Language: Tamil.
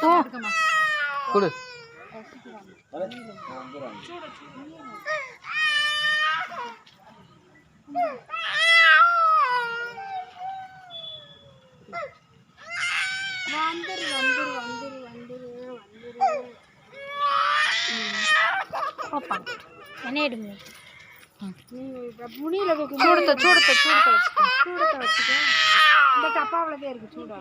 போ கொடு. வந்துரு வந்துரு வந்துரு வந்துரு வந்துரு. பாப்பா என்ன எடுங்க. முனியில சூடத்தை சூடத்தை சூடத்தை வச்சுக்கோ. சூடத்தை வச்சுக்கோ. இந்த டப்பாவில் தான் இருக்கு சூடா.